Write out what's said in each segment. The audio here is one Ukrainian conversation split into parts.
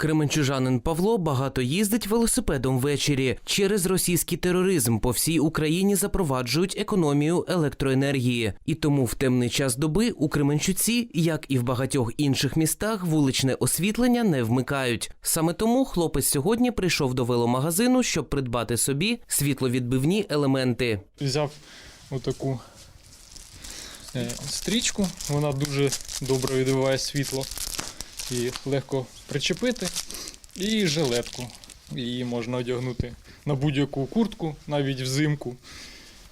Кременчужанин Павло багато їздить велосипедом ввечері. Через російський тероризм по всій Україні запроваджують економію електроенергії. І тому в темний час доби у Кременчуці, як і в багатьох інших містах, вуличне освітлення не вмикають. Саме тому хлопець сьогодні прийшов до веломагазину, щоб придбати собі світловідбивні елементи. взяв отаку е, стрічку, вона дуже добре відбиває світло і легко причепити. І жилетку. Її можна одягнути на будь-яку куртку, навіть взимку.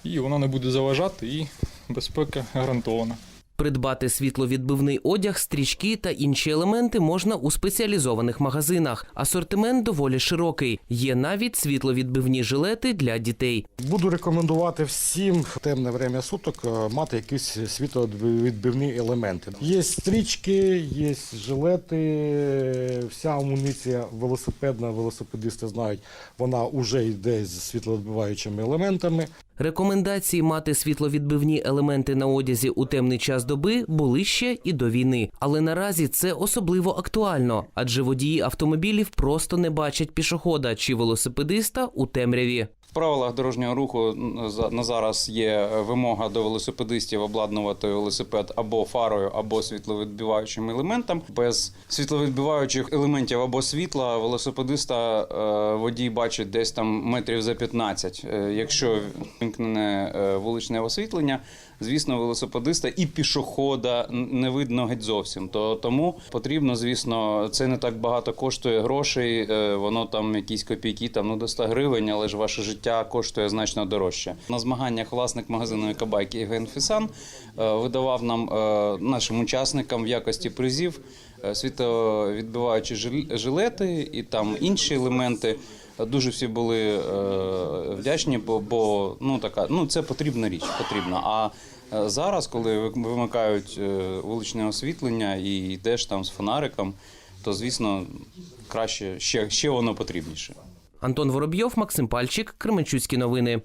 І вона не буде заважати, і безпека гарантована. Придбати світловідбивний одяг, стрічки та інші елементи можна у спеціалізованих магазинах. Асортимент доволі широкий. Є навіть світловідбивні жилети для дітей. Буду рекомендувати всім в темне время суток е, мати якісь світловідбивні елементи. Є стрічки, є жилети, вся амуніція велосипедна, велосипедисти знають, вона вже йде з світловідбиваючими елементами. Рекомендації мати світловідбивні елементи на одязі у темний час доби були ще і до війни. Але наразі це особливо актуально, адже водії автомобілів просто не бачать пішохода чи велосипедиста у темряві. В правилах дорожнього руху на зараз є вимога до велосипедистів обладнувати велосипед або фарою, або світловідбиваючим елементом. Без світловідбиваючих елементів або світла велосипедиста е, водій бачить десь там метрів за 15. Е, Якщо вимкнене е, вуличне освітлення, звісно, велосипедиста і пішохода не видно геть зовсім. То тому потрібно, звісно, це не так багато коштує грошей. Воно там якісь копійки, там ну до 100 гривень, але ж ваше життя коштує значно дорожче. На змаганнях власник магазину Екобайк Євген Фісан е, видавав нам е, нашим учасникам в якості призів е, світовідбиваючі жилети і там інші елементи. Дуже всі були вдячні, бо, бо ну така ну це потрібна річ, потрібна. А зараз, коли вимикають вуличне освітлення і йдеш там з фонариком, то звісно краще ще, ще воно потрібніше. Антон Воробйов, Максим Пальчик, Кременчуцькі новини.